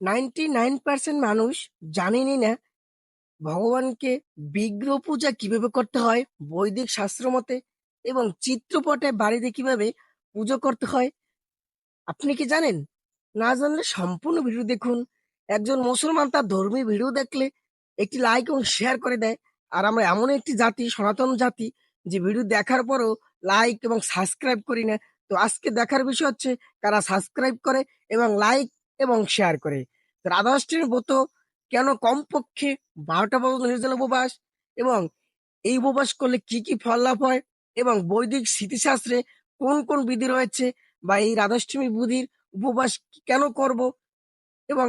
Ninety nine percent মানুষ জানেনই না ভগবানকে বিগ্রহ পূজা কীভাবে করতে হয়, বৈদিক শাস্ত্র মতে, এবং চিত্রপটে বাড়িতে কীভাবে পুজো করতে হয়। আপনি কি জানেন? না জানলে সম্পূর্ণ ভিডিও দেখুন। একজন মুসলমান তার ধর্মীয় ভিডিও দেখলে একটি লাইক এবং শেয়ার করে দেয়। আর আমরা এমন একটি জাতি, সনাতন জাতি, যে ভিডিও দেখার পরও লাইক এবং সাবস্ক্রাইব করি না। তো আজকে দেখার বিষয় হচ্ছে, কারা সাবস্ক্রাইব করে এবং লাইক এবং শেয়ার করে। তো রাধাষ্টমীর ব্রত কেন কমপক্ষে বারোটা পর্যন্ত নির্জল উপবাস? এবং এই উপবাস করলে কি কি ফল লাভ হয়? এবং বৈদিক স্মৃতিশাস্ত্রে কোন কোন বিধি রয়েছে? বা এই রাধাষ্টমী বুধির উপবাস কেন করব? এবং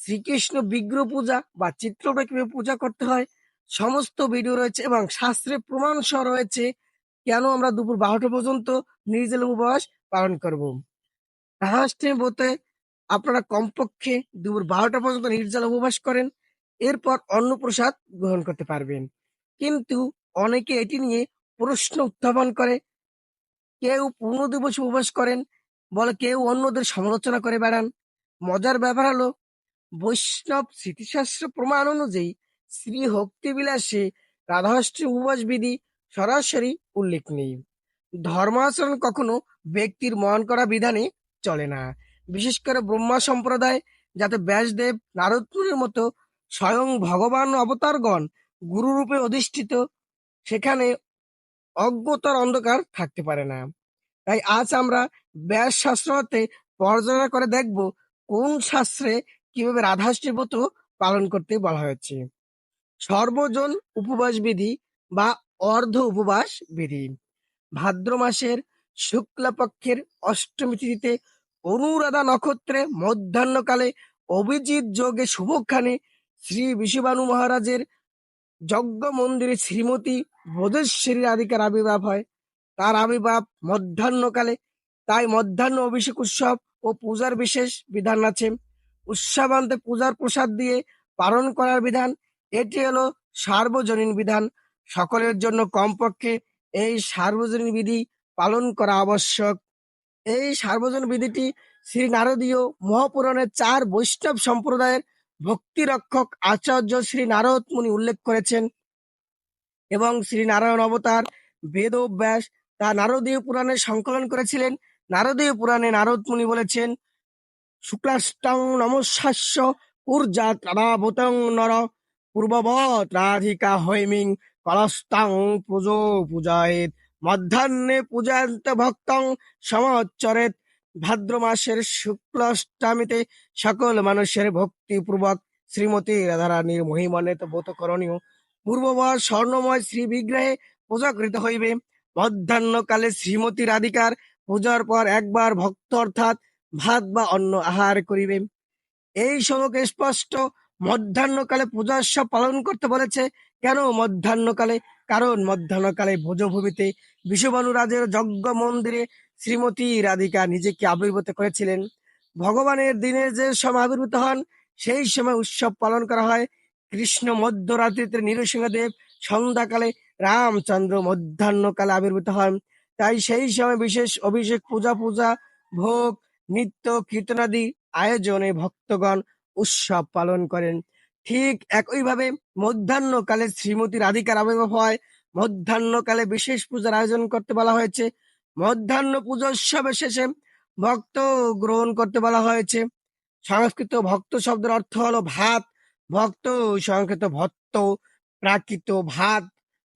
শ্রীকৃষ্ণ বিগ্রহ পূজা বা চিত্রটা কীভাবে পূজা করতে হয়? সমস্ত ভিডিও রয়েছে এবং শাস্ত্রে প্রমাণ সহ রয়েছে কেন আমরা দুপুর বারোটা পর্যন্ত নির্জল উপবাস পালন করব। রাধাষ্টমী ব্রতে আপনারা কমপক্ষে দুপুর বারোটা পর্যন্ত নির্জল উপবাস করেন, এরপর অন্নপ্রসাদ গ্রহণ করতে পারবেন। কিন্তু অনেকে এটি নিয়ে প্রশ্ন উত্থাপন করে, কেউ পূর্ণ দিবস উপবাস করেন, বলে কেউ অন্যদের সমালোচনা করে বেড়ান। মজার ব্যাপার হলো, বৈষ্ণব স্মৃতিশাস্ত্র প্রমাণ অনুযায়ী শ্রী ভক্তিবিলাসে রাধাষ্টমী উপবাস বিধি সরাসরি উল্লেখ নেই। ধর্মাচরণ কখনো ব্যক্তির মন করা বিধানে চলে না। বিশেষ করে ব্রহ্মা সম্প্রদায়, যাতে ব্যাসদেব নারদপুরের মতো স্বয়ং ভগবান অবতারগণ গুরুরূপে অধিষ্ঠিত, সেখানে অজ্ঞতার অন্ধকার থাকতে পারে না। তাই আজ আমরা ব্যাস শাস্ত্র হতে পর্যালোচনা করে দেখব কোন শাস্ত্রে কীভাবে রাধাষ্টমী ব্রত পালন করতে বলা হয়েছে। সর্বজন উপবাস বিধি বা অর্ধ উপবাস বিধি ভাদ্র মাসের শুক্লপক্ষের অষ্টমী তিথিতে অনুরাধা নক্ষত্রে মধ্যাহ্নকালে অভিজিৎ যোগে শুভক্ষানে শ্রী বিশ্ববানু মহারাজের যজ্ঞ মন্দিরে শ্রীমতী ভোজেশ্বরী রাধিকার আবির্ভাব হয়। তার আবির্ভাব মধ্যাহ্নকালে। তাই মধ্যাহ্ন অভিষেক উৎসব ও পূজার বিশেষ বিধান আছে। উৎসবান্তে পূজার প্রসাদ দিয়ে পালন করার বিধান, এটি হলো সার্বজনীন বিধান। সকলের জন্য কমপক্ষে এই সার্বজনীন বিধি পালন করা আবশ্যক। এই সার্বজন বিধিটি শ্রী নারদীয় মহাপুরাণের চার বৈষ্ণব সম্প্রদায়ের ভক্তি রক্ষক আচার্য শ্রী নারদ মুনি উল্লেখ করেছেন এবং শ্রী নারায়ণ অবতার বেদ ব্যাস তা নারদীয় পুরাণে সংকলন করেছিলেন। নারদীয় পুরাণে নারদ মুনি বলেছেন, শুক্লাষ্টং নমস্যাস্য উর্জাত রাধাভূতং নর পূর্ববৎ রাধিকা হৈমিং কলস্তাং পুজো পূজায়েত মধ্যাহ্নে পূজান্ত ভক্তং সমচ্চরেত ভাদ্র মাসের শুক্লাষ্টমীতে সকল মানুষের ভক্তিপূর্বক শ্রীমতী রাধারানীর মহিমান্বিত ব্রত করণীয়। পূর্ববৎ স্বর্ণময় শ্রী বিগ্রহে পূজা করিতে হইবে। মধ্যাহ্নকালে শ্রীমতী রাধিকার পূজার পর একবার ভক্ত অর্থাৎ ভাত বা অন্ন আহার করিবে। এই শ্লোকে স্পষ্ট মধ্যাহ্নকালে পূজাসব পালন করতে বলেছে। কেন মধ্যাহ্নকালে? কারণ মধ্যাহ্নকালে ভোজভূমিতে বিশ্ববানু রাজের যজ্ঞ মন্দিরে শ্রীমতী রাধিকা নিজেকে আবির্ভূত করেছিলেন। ভগবানের দিনে যে সময় আবির্ভূত হন, সেই সময় উৎসব পালন করা হয়। কৃষ্ণ মধ্যরাত্রিতে নৃসিংহদেব সন্ধ্যাকালে রামচন্দ্র মধ্যাহ্নকালে আবির্ভূত হন। তাই সেই সময় বিশেষ অভিষেক, পূজা পূজা, ভোগ, নৃত্য কীর্তনাদি আয়োজনে ভক্তগণ উৎসব পালন করেন। ঠিক একইভাবে মধ্যাহ্নকালে শ্রীমতী রাধিকার আবির্ভাব হয়। মধ্যাহ্নকালে বিশেষ পূজার আয়োজন করতে বলা হয়েছে। মধ্যাহ্ন পূজোৎসবের শেষে ভক্ত গ্রহণ করতে বলা হয়েছে। সংস্কৃত ভক্ত শব্দের অর্থ হলো ভাত। ভক্ত সংস্কৃত ভক্ত প্রাকৃত ভাত,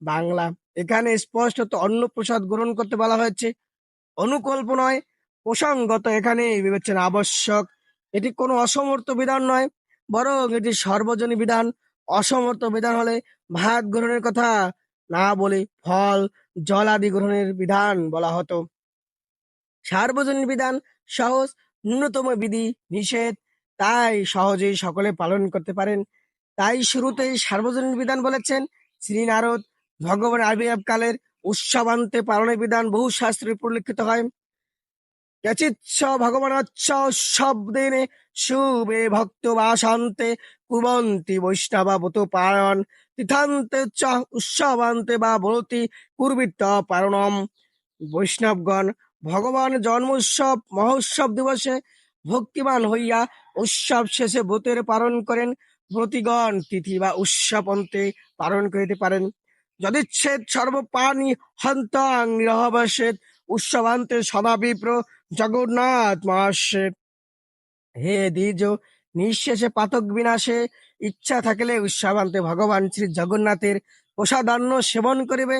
বাংলা। এখানে স্পষ্টত অন্ন প্রসাদ গ্রহণ করতে বলা হয়েছে। অনুকল্প নয়, প্রসঙ্গত এখানে বিবেচনা আবশ্যক। এটি কোনো অসমর্থ বিধান নয়, বরং এটি সর্বজনীন বিধান। অসমর্থ বিধান হলে ভাত গ্রহণের কথা, না বলে ফল, জল আদি গ্রহণের বিধান বলা হতো। সার্বজনীন বিধান সহজ, ন্যূনতম বিধি নিষেধ। তাই সহজেই সকলে পালন করতে পারেন। তাই শুরুতেই সার্বজনীন বিধান বলেছেন। শ্রী নারদ ভগবান কালের উৎসবান্তে পালনের বিধান বহু শাস্ত্রে পরিলক্ষিত হয়। ক্বচিৎস ভগবানচ্ছ বৈষ্ণবগণ ভগবান জন্ম উৎসব মহোৎসব দিবসে ভক্তিমান হইয়া উৎসব শেষে ব্রতের পালন করেন ব্রতিগণ তিথি বা উৎসবন্তে পালন করিতে পারেন যদিচ্ছেদ সর্বপানি হন্তাং নিরহবাসেদ উৎসবান্তে সদা বিপ্র জগন্নাথ মহাশে। হে দ্বিজ, নিঃশেষে পাতক বিনাশে ইচ্ছা থাকিলে উৎসবান্তে ভগবান শ্রী জগন্নাথের প্রসাদান্ন সেবন করিবে।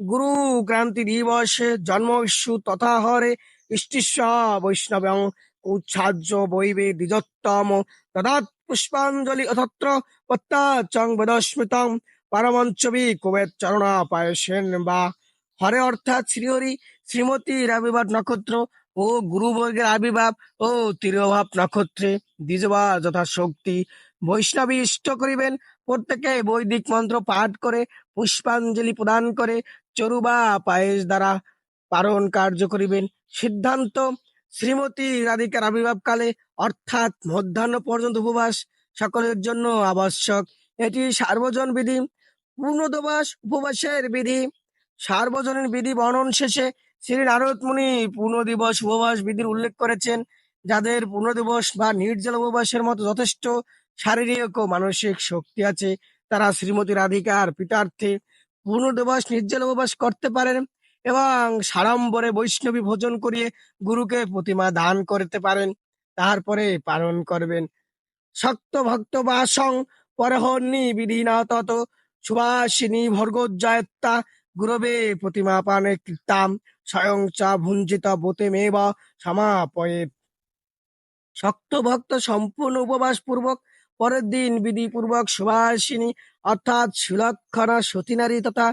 গুরু ক্রান্তি দিবসে জন্মস্যু তথা হরে ইষ্টিস্ব বৈষ্ণবং উচ্ছাজ্য বৈবে দ্বিজোত্তম। তদাৎ পুষ্পাঞ্জলি অথত্র পত্তাচং বদস্মৃতং পারমঞ্চবি কুবেদ চরণা পায়সেন বা। হরে অর্থাৎ শ্রীহরি শ্রীমতীর আবির্ভাব নক্ষত্র ও গুরুবর্গের আবির্ভাব ও তিরোভাব নক্ষত্রে দ্বিজবা যথাশক্তি। বৈষ্ণবী ইষ্ট করিবেন, প্রত্যেকে বৈদিক মন্ত্র পাঠ করে, পুষ্পাঞ্জলি প্রদান করে, চরুবা পায়েস দ্বারা পালন কার্য করিবেন। সিদ্ধান্ত, শ্রীমতী রাধিকার আবির্ভাবকালে অর্থাৎ মধ্যাহ্ন পর্যন্ত উপবাস সকলের জন্য আবশ্যক। এটি সার্বজন বিধি, পূর্ণদবাস উপবাসের বিধি। সার্বজনীন বিধি বর্ণন শেষে শ্রী নারদ মুনি পূর্ণ দিবস উপবাস বিধির উল্লেখ করেছেন, যাদের পূর্ণ দিবস বা নির্জল উপবাসের মতো যথেষ্ট শারীরিক ও মানসিক শক্তি আছে, তারা শ্রীমতী রাধিকার পিতার্থে পূর্ণ দিবস নির্জল উপবাস করতে পারেন এবং সাড়ম্বরে বৈষ্ণবী ভোজন করিয়ে গুরুকে প্রতিমা দান করতে পারেন, তারপরে পালন করবেন। শক্ত ভক্ত বাসং পরহন্নি বিধি না তত সুভাষিনী ভর্গোজ্জয়ত্তা, গুরবে প্রতিমা পানে কীর্তাম। স্বয়ং চা বোতে মেব শক্ত ভক্ত সম্পূর্ণ উপবাস পূর্বক পরের দিন বিধি পূর্বক সুভাষিনী অর্থাৎ সুলক্ষণা সতীনারী তথা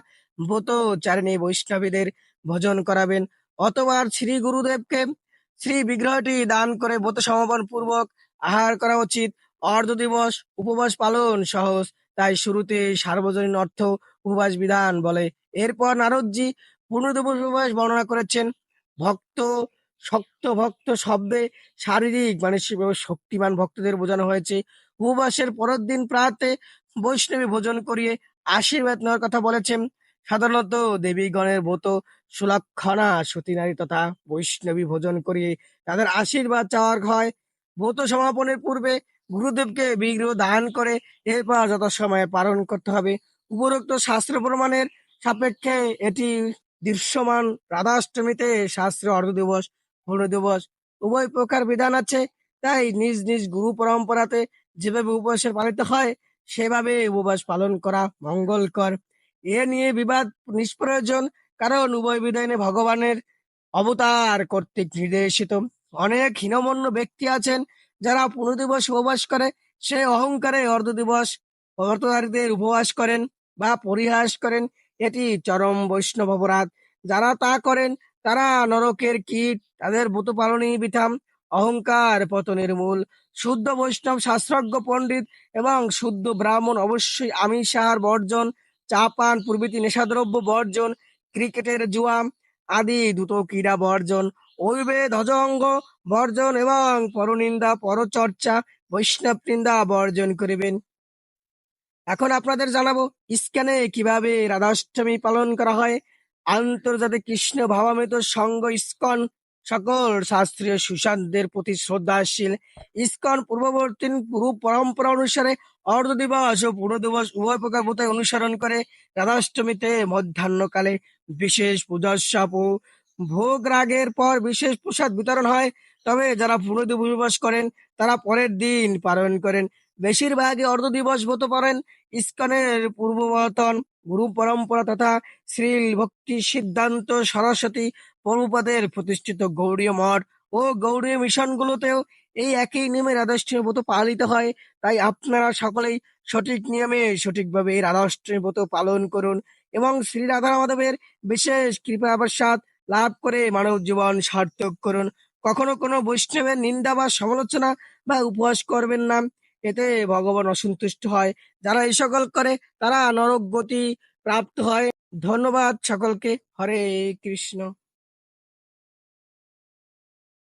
বৈষ্ণবীদের ভোজন করাবেন। অতবার শ্রী গুরুদেবকে শ্রী বিগ্রহটি দান করে ব্রত সমাপন পূর্বক আহার করা উচিত। অর্ধ দিবস উপবাস পালন সহজ, তাই শুরুতে সার্বজনীন অর্থ উপবাস বিধান বলে। এরপর নারদজি পূর্ণদিবস বর্ণনা করেছেন। ভক্ত, শক্ত ভক্ত শব্দে শারীরিক মানসিক এবং শক্তিমান ভক্তদের বোঝানো হয়েছে। উপবাসের পরের দিন প্রাতে বৈষ্ণবী ভোজন করিয়ে আশীর্বাদ নেওয়ার কথা বলেছেন। সাধারণত দেবীগণের ব্রত, সুলক্ষণা সতী নারী তথা বৈষ্ণবী ভোজন করিয়ে তাদের আশীর্বাদ চাওয়ার হয়। ব্রত সমাপনের পূর্বে গুরুদেবকে বিগ্রহ দান করে এরপর যথাসময়ে পালন করতে হবে। উপরোক্ত শাস্ত্র প্রমাণের সাপেক্ষে এটি দৃশ্যমান রাধাষ্টমীতে শাস্ত্রে অর্ধ দিবস, পূর্ণ দিবস উভয় প্রকার বিধান আছে। তাই নিজ নিজ গুরু পরম্পরাতে যেভাবে উপবাসের পালিত হয়, সেভাবে উপবাস পালন করা মঙ্গলকর। এ নিয়ে বিবাদ নিষ্প্রয়োজন, কারণ উভয় বিধানে ভগবানের অবতার কর্তৃক নির্দেশিত। অনেক হীনমন্য ব্যক্তি আছেন, যারা পূর্ণ দিবস উপবাস করে, সে অহংকারে অর্ধ দিবস অর্থধারীদের উপবাস করেন বা পরিহাস করেন। এটি চরম বৈষ্ণব অপরাধ। যারা তা করেন, তারা নরকের কীট, তাদের ব্রত পালনই বিথাম, অহংকার পতনের মূল। শুদ্ধ বৈষ্ণব শাস্ত্রজ্ঞ পণ্ডিত এবং শুদ্ধ ব্রাহ্মণ অবশ্যই আমিষ আহার বর্জন চা পান প্রভৃতি নেশাদ্রব্য বর্জন, ক্রিকেটের জুয়াম আদি দ্রুত ক্রীড়া বর্জন ঐবে ধ্বজঙ্গ বর্জন এবং পরনিন্দা, পরচর্চা বৈষ্ণব নিন্দা বর্জন করিবেন। এখন আপনাদের জানাব ইস্কানে কীভাবে রাধাষ্টমী পালন করা হয়। আন্তর্জাতিক কৃষ্ণ ভাবামৃত সংঘ ইস্কন, সকল শাস্ত্রীয় সুশান্তদের প্রতি শ্রদ্ধাশীল। ইস্কন পূর্ববর্তী পূর্ব পরম্পরা অনুসারে অর্ধ দিবস ও পূর্ণ দিবস উভয় প্রকার ব্রত অনুসরণ করে রাধাষ্টমীতে মধ্যাহ্নকালে বিশেষ পূজোৎসব ও ভোগ রাগের পর বিশেষ প্রসাদ বিতরণ হয়। তবে যারা পূর্ণ দিবস করেন, তারা পরের দিন পালন করেন। বেশিরভাগই অর্ধ দিবস ব্রত করেন। ইস্কনের পূর্ববর্তন গুরু পরম্পরা তথা শ্রী ভক্তি সিদ্ধান্ত সরস্বতী প্রভুপাদের প্রতিষ্ঠিত গৌড়ীয় মঠ ও গৌড়ীয় মিশনগুলোতেও এই একই নিয়মে রাধাষ্টমী ব্রত পালিত হয়। তাই আপনারা সকলেই সঠিক নিয়মে সঠিকভাবে এই রাধাষ্টমী ব্রত পালন করুন এবং শ্রী রাধা মাধবের বিশেষ কৃপা প্রসাদ লাভ করে মানব জীবন সার্থক করুন। কখনো কোনো বৈষ্ণবের নিন্দা বা সমালোচনা বা উপহাস করবেন না। এতে ভগবান অসন্তুষ্ট হয়। যারা এই সকল করে, তারা নরক গতি প্রাপ্ত হয়। ধন্যবাদ সকলকে। হরে কৃষ্ণ।